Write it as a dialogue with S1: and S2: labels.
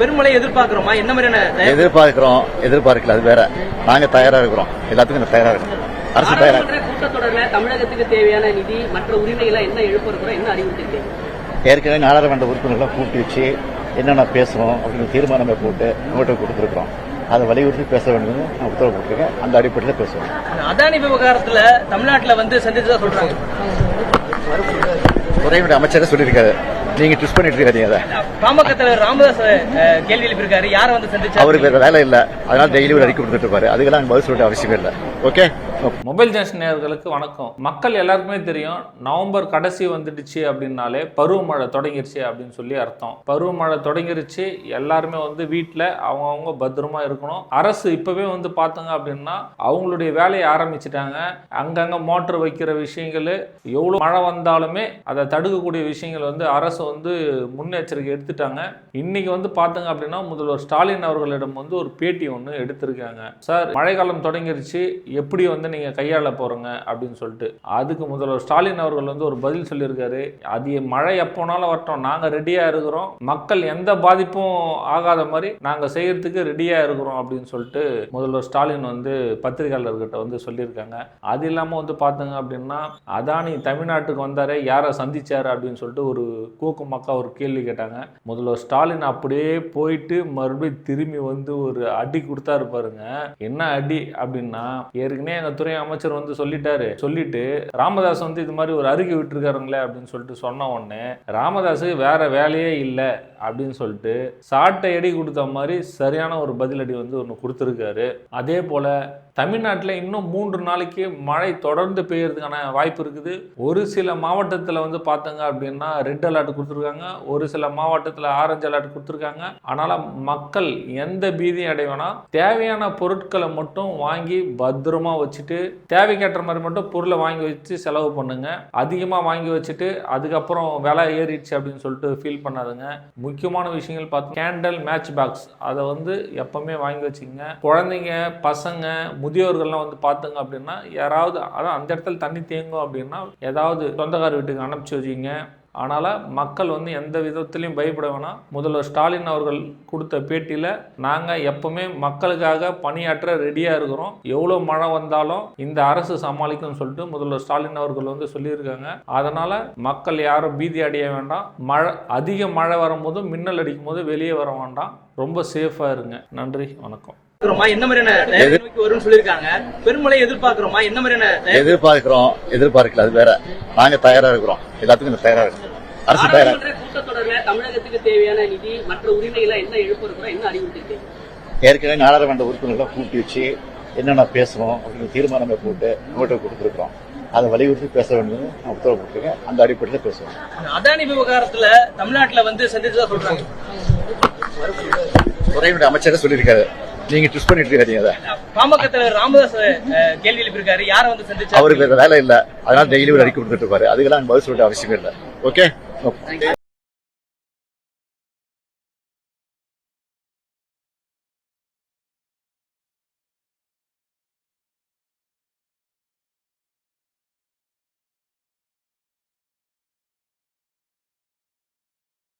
S1: பெருமழை எதிர்பார்க்கிறோமா? என்ன மாதிரியான
S2: எதிர்பார்க்கிறோம் எதிர்பார்க்கல அது வேற. நாங்க தயாரா இருக்கிறோம். எல்லாத்துக்கும் நான் தயாரா இருக்கோம் அரசு தயாரா
S3: கூட்டத்தொடர்ல தமிழகத்துக்கு தேவையான நிதி மற்ற உரிமைகளை என்ன எழுப்ப இருக்கிறோம்? என்ன அறிவுறுத்திருக்கீங்க?
S2: ஏற்கனவே நாடாளுமன்ற உறுப்பினர்களை கூப்பிட்டு வச்சு என்னென்ன பேசணும் அப்படின்னு தீர்மானமே போட்டு நோட்டை கொடுத்துருக்குறோம். அதை வலியுறுத்தி பேச வேண்டும் நான் உத்தரவு போட்டிருக்கேன். அந்த அடிப்படையில் பேசுவோம்.
S1: அதானி விவகாரத்துல தமிழ்நாட்டுல வந்து சந்திச்சதா சொல்றாங்க.
S2: துறையினுடைய அமைச்சரே சொல்லியிருக்காரு. நீங்க ட்விஸ்ட் பண்ணிட்டு இருக்காதீங்க அதை.
S1: பாமக தலைவர் ராமதாஸ் கேள்வி எழுப்பியிருக்காரு. யாரை வந்து சந்திச்சா
S2: அவருக்கு வேற வேலை இல்லை. அதனால டெய்லி ஒரு அறிக்கை கொடுத்துட்டு இருப்பாரு. அதுக்கெல்லாம் பதில் சொல்ல அவசியமே இல்லை. ஓகே
S4: மொபைல் ஜங்ஷன் நேர்களுக்கு வணக்கம். மக்கள் எல்லாருக்குமே தெரியும் நவம்பர் கடைசி வந்துடுச்சு அப்படின்னாலே பருவமழை தொடங்கிருச்சு அப்படின்னு சொல்லி அர்த்தம். பருவமழை தொடங்கிருச்சு எல்லாருமே வந்து வீட்டில் அவங்கவுங்க பத்திரமா இருக்கணும். அரசு இப்போவே வந்து பார்த்தோங்க அப்படின்னா அவங்களுடைய வேலையை ஆரம்பிச்சிட்டாங்க. அங்கங்கே மோட்டர் வைக்கிற விஷயங்கள் எவ்வளோ மழை வந்தாலுமே அதை தடுக்கக்கூடிய விஷயங்கள் வந்து அரசு வந்து முன்னெச்சரிக்கை எடுத்துட்டாங்க. இன்னைக்கு வந்து பார்த்தோங்க அப்படின்னா முதல்வர் ஸ்டாலின் அவர்களிடம் வந்து ஒரு பேட்டி ஒன்று எடுத்திருக்காங்க. சார் மழைக்காலம் தொடங்கிருச்சு. எப்படி வந்து நீங்கள் கையாள போகிறோங்க அப்படின்னு சொல்லிட்டு. அதுக்கு முதல்வர் ஸ்டாலின் அவர்கள் வந்து ஒரு பதில் சொல்லியிருக்காரு. அது மழை எப்போனாலும் வரட்டும். நாங்கள் ரெடியாக இருக்கிறோம். மக்கள் எந்த பாதிப்பும் ஆகாத மாதிரி நாங்கள் செய்யறதுக்கு ரெடியாக இருக்கிறோம் அப்படின்னு சொல்லிட்டு முதல்வர் ஸ்டாலின் வந்து பத்திரிகையாளர்கிட்ட வந்து சொல்லியிருக்காங்க. அது இல்லாமல் வந்து பார்த்தங்க அப்படின்னா அதானி தமிழ்நாட்டுக்கு வந்தாரே யாரை சந்திச்சார் அப்படின்னு சொல்லிட்டு ஒரு கூக்கு மக்கா ஒரு கேள்வி கேட்டாங்க. முதல்வர் ஸ்டாலின் அப்படியே போயிட்டு மறுபடியும் திரும்பி வந்து ஒரு அடி கொடுத்தாரு பாருங்க. என்ன அடி அப்படின்னா ஏற்கனவே எங்கள் துறை அமைச்சர் வந்து சொல்லிட்டாரு. சொல்லிட்டு ராமதாஸ் வந்து இது மாதிரி ஒரு அறிக்கை விட்டுருக்காருங்களே அப்படின்னு சொல்லிட்டு சொன்ன உடனே ராமதாஸுக்கு வேற வேலையே இல்லை அப்படின்னு சொல்லிட்டு சாட்டை அடி கொடுத்த மாதிரி சரியான ஒரு பதிலடி வந்து ஒன்று கொடுத்துருக்காரு. அதே போல தமிழ்நாட்டில் இன்னும் மூன்று நாளைக்கு மழை தொடர்ந்து பெய்யறதுக்கான வாய்ப்பு இருக்குது. ஒரு சில மாவட்டத்தில் வந்து பார்த்தங்க அப்படின்னா ரெட் அலர்ட் கொடுத்துருக்காங்க. ஒரு சில மாவட்டத்தில் ஆரஞ்சு அலர்ட் கொடுத்துருக்காங்க. அதனால் மக்கள் எந்த பீதியும் அடைவேனா தேவையான பொருட்களை மட்டும் வாங்கி பத்திரமா வச்சுட்டு தேவைக்கேற்ற மாதிரி மட்டும் பொருளை வாங்கி வச்சு செலவு பண்ணுங்க. அதிகமாக வாங்கி வச்சுட்டு அதுக்கப்புறம் விலை ஏறிடுச்சு அப்படின்னு சொல்லிட்டு ஃபீல் பண்ணாதுங்க. முக்கியமான விஷயங்கள் பார்த்து கேண்டல் மேட்ச் பாக்ஸ் அதை வந்து எப்பவுமே வாங்கி வச்சுக்கோங்க. குழந்தைங்க பசங்க முதியோர்கள்லாம் வந்து பார்த்துங்க அப்படின்னா யாராவது அதான் அந்த இடத்துல தண்ணி தேங்கும் அப்படின்னா ஏதாவது சொந்தக்கார வீட்டுக்கு அனுப்பிச்சு வச்சுக்கோங்க. அதனால் மக்கள் வந்து எந்த விதத்துலையும் பயப்பட வேணாம். முதல்வர் ஸ்டாலின் அவர்கள் கொடுத்த பேட்டியில் நாங்கள் எப்பவுமே மக்களுக்காக பணியாற்ற ரெடியாக இருக்கிறோம். எவ்வளோ மழை வந்தாலும் இந்த அரசு சமாளிக்கும்னு சொல்லிட்டு முதல்வர் ஸ்டாலின் அவர்கள் வந்து சொல்லியிருக்காங்க. அதனால் மக்கள் யாரும் பீதி அடைய வேண்டாம். மழை அதிக மழை வரும்போது மின்னல் அடிக்கும் போது வெளியே வர வேண்டாம். ரொம்ப சேஃபாக இருங்க. நன்றி வணக்கம்.
S1: எதிர்பார்க்கிறோமா?
S2: எதிர்பார்க்கல அது வேற. நாங்க தயாரா இருக்கிறோம். எல்லாத்துக்கும் தயாரா இருக்கோம் அரசு தயாரா
S3: தமிழகத்துக்கு தேவையான நிதி மற்ற உரிமைகளை என்ன எழுப்ப இருக்கிறோம் என்ன அறிவுறுத்திருக்கீங்க?
S2: ஏற்கனவே நாடாளுமன்ற உறுப்பினர்களை கூப்பிட்டு வச்சு என்னென்ன பேசணும் அப்படின்னு தீர்மானமே போட்டு நோட்டை கொடுத்துருக்குறோம். அதை வலியுறுத்தி பேச வேண்டும் நான் உத்தரவு போட்டிருக்கேன் அந்த அடிப்படையில் பேசுவோம்.
S1: அதானி விவகாரத்துல தமிழ்நாட்டுல வந்து சந்திச்சதா சொல்றாங்க.
S2: துறையினுடைய அமைச்சரே சொல்லியிருக்காரு. நீங்க ட்விஸ்ட் பண்ணிட்டு இருக்காதீங்க அதை.
S1: பாமக தலைவர் ராமதாஸ் கேள்வி எழுப்பியிருக்காரு யாரை வந்து சந்திச்சா
S2: அவருக்கு வேலை இல்லை. அதனால டெய்லி ஒரு அறிக்கை கொடுத்துட்டு இருப்பாரு. அதுக்கெல்லாம் பதில் சொல்ல அவசியமே இல்லை. ஓகே